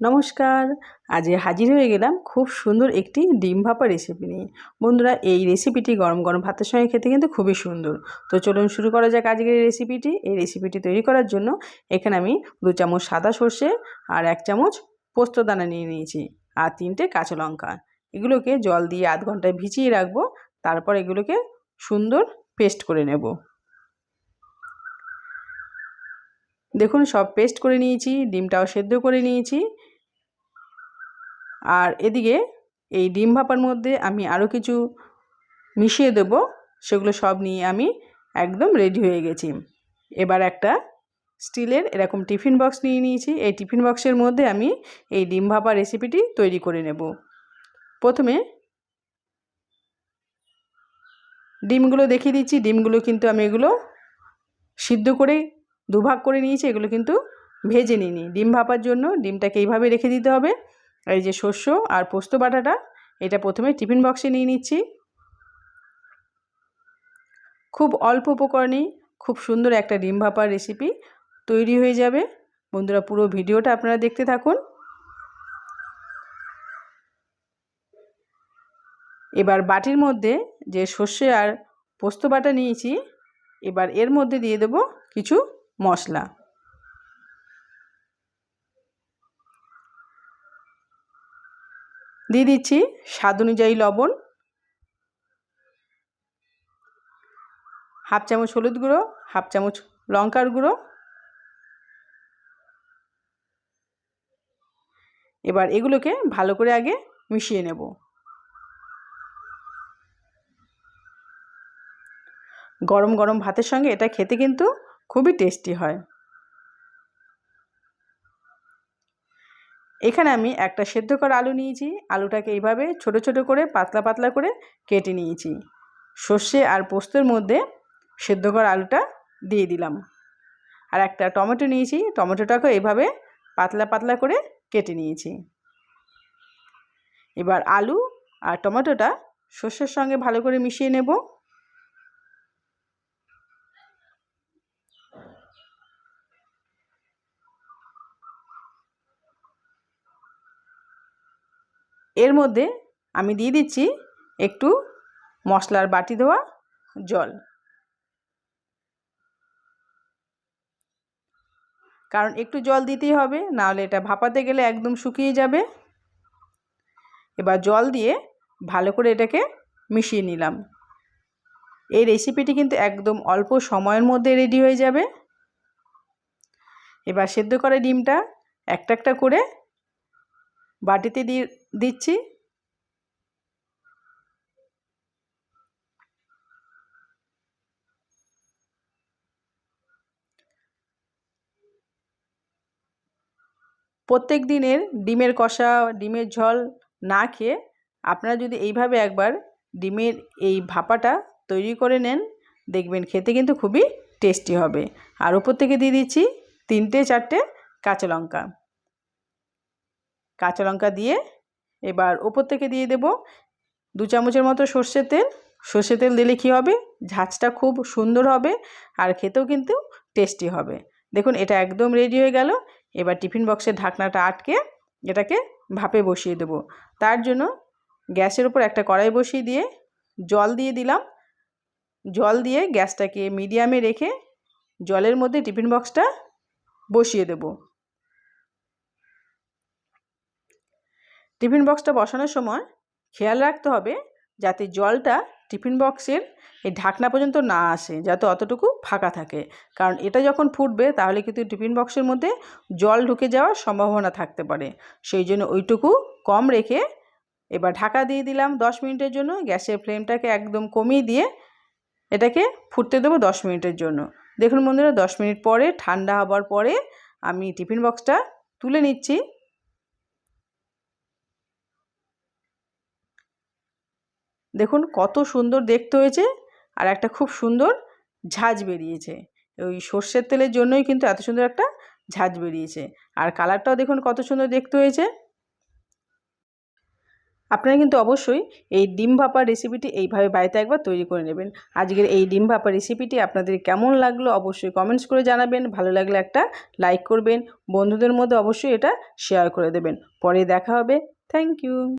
নমস্কার। আজ হাজির হয়ে গেলাম খুব সুন্দর একটি ডিম ভাপা রেসিপি নিয়ে। বন্ধুরা, এই রেসিপিটি গরম গরম ভাতের সঙ্গে খেতে কিন্তু খুবই সুন্দর। তো চলুন শুরু করা যাক আজকের এই রেসিপিটি এই রেসিপিটি তৈরি করার জন্য এখানে আমি দু চামচ সাদা সর্ষে আর এক চামচ পোস্তদানা নিয়ে নিয়েছি আর তিনটে কাঁচা লঙ্কা। এগুলোকে জল দিয়ে আধ ঘন্টায় ভিজিয়ে রাখব। তারপর এগুলোকে সুন্দর পেস্ট করে নেব। দেখুন, সব পেস্ট করে নিয়েছি, ডিমটাও সেদ্ধ করে নিয়েছি। আর এদিকে এই ডিম ভাপার মধ্যে আমি আরও কিছু মিশিয়ে দেব। সেগুলো সব নিয়ে আমি একদম রেডি হয়ে গেছি। এবার একটা স্টিলের এরকম টিফিন বক্স নিয়ে নিয়েছি। এই টিফিন বক্সের মধ্যে আমি এই ডিম ভাপা রেসিপিটি তৈরি করে নেব। প্রথমে ডিমগুলো দেখিয়ে দিচ্ছি। ডিমগুলো কিন্তু আমি এগুলো সিদ্ধ করে দুভাগ করে নিয়েছি। এগুলো কিন্তু ভেজে নিইনি। ডিম ভাপার জন্য ডিমটাকে এইভাবে রেখে দিতে হবে। এই যে শস্য আর পোস্ত বাটাটা, এটা প্রথমে টিফিন বক্সে নিয়ে নিচ্ছি। খুব অল্প উপকরণেই খুব সুন্দর একটা ডিম ভাপার রেসিপি তৈরি হয়ে যাবে। বন্ধুরা, পুরো ভিডিওটা আপনারা দেখতে থাকুন। এবার বাটির মধ্যে যে সর্ষে আর পোস্ত বাটা নিয়েছি, এবার এর মধ্যে দিয়ে দেব কিছু মশলা। দিয়ে দিচ্ছি স্বাদ অনুযায়ী লবণ, হাফ চামচ হলুদ গুঁড়ো, হাফ চামচ লঙ্কার গুঁড়ো। এবার এগুলোকে ভালো করে আগে মিশিয়ে নেব। গরম গরম ভাতের সঙ্গে এটা খেতে কিন্তু খুবই টেস্টি হয়। এখানে আমি একটা সেদ্ধ করা আলু নিয়েছি। আলুটাকে এইভাবে ছোট ছোট করে পাতলা পাতলা করে কেটে নিয়েছি। সর্ষে আর পোস্তর মধ্যে সেদ্ধ করা আলুটা দিয়ে দিলাম। আর একটা টমেটো নিয়েছি। টমেটোটাকে এইভাবে পাতলা পাতলা করে কেটে নিয়েছি। এবার আলু আর টমেটোটা সর্ষের সঙ্গে ভালো করে মিশিয়ে নেব। এর মধ্যে আমি দিয়ে দিচ্ছি একটু মশলার বাটি দেওয়া জল। কারণ একটু জল দিতেই হবে, নাহলে এটা ভাপাতে গেলে একদম শুকিয়ে যাবে। এবার জল দিয়ে ভালো করে এটাকে মিশিয়ে নিলাম। এই রেসিপিটি কিন্তু একদম অল্প সময়ের মধ্যে রেডি হয়ে যাবে। এবার সেদ্ধ করে ডিমটা একটা একটা করে বাটিতে দিয়ে দিচ্ছি। প্রত্যেক দিনের ডিমের কষা, ডিমের ঝোল না খেয়ে আপনারা যদি এইভাবে একবার ডিমের এই ভাপাটা তৈরি করে নেন, দেখবেন খেতে কিন্তু খুবই টেস্টি হবে। আর উপর থেকে দিয়ে দিচ্ছি তিনটে, চারটে কাঁচা লঙ্কা। কাঁচা লঙ্কা দিয়ে এবার ওপর থেকে দিয়ে দেব দু চামচের মতো সর্ষের তেল। সর্ষের তেল দিলে কী হবে? ঝাঁচটা খুব সুন্দর হবে আর খেতেও কিন্তু টেস্টি হবে। দেখুন, এটা একদম রেডি হয়ে গেল। এবার টিফিন বক্সের ঢাকনাটা আটকে এটাকে ভাপে বসিয়ে দেব। তার জন্য গ্যাসের উপর একটা কড়াই বসিয়ে দিয়ে জল দিয়ে দিলাম। জল দিয়ে গ্যাসটাকে মিডিয়ামে রেখে জলের মধ্যে টিফিন বক্সটা বসিয়ে দেবো। টিফিন বক্সটা বসানোর সময় খেয়াল রাখতে হবে যাতে জলটা টিফিন বক্সের এই ঢাকনা পর্যন্ত না আসে, যাতে অতটুকু ফাঁকা থাকে। কারণ এটা যখন ফুটবে তাহলে কিন্তু টিফিন বক্সের মধ্যে জল ঢুকে যাওয়ার সম্ভাবনা থাকতে পারে। সেই জন্য ওইটুকু কম রেখে এবার ঢাকা দিয়ে দিলাম দশ মিনিটের জন্য, গ্যাসের ফ্লেমটাকে একদম কমিয়ে দিয়ে এটাকে ফুটতে দেবো দশ মিনিটের জন্য। দেখুন বন্ধুরা, দশ মিনিট পরে, ঠান্ডা হবার পরে আমি টিফিন বক্সটা তুলে নিচ্ছি। দেখুন কত সুন্দর দেখতে হয়েছে আর একটা খুব সুন্দর ঝাঁজ বেরিয়েছে। ওই সর্ষের তেলের জন্যই কিন্তু এত সুন্দর একটা ঝাঁজ বেরিয়েছে। আর কালারটাও দেখুন কত সুন্দর দেখতে হয়েছে। আপনারা কিন্তু অবশ্যই এই ডিম ভাপা রেসিপিটি এইভাবে বাড়িতে একবার তৈরি করে নেবেন। আজকের এই ডিম ভাপা রেসিপিটি আপনাদের কেমন লাগল অবশ্যই কমেন্টস করে জানাবেন। ভালো লাগলে একটা লাইক করবেন। বন্ধুদের মধ্যে অবশ্যই এটা শেয়ার করে দেবেন। পরে দেখা হবে। Thank you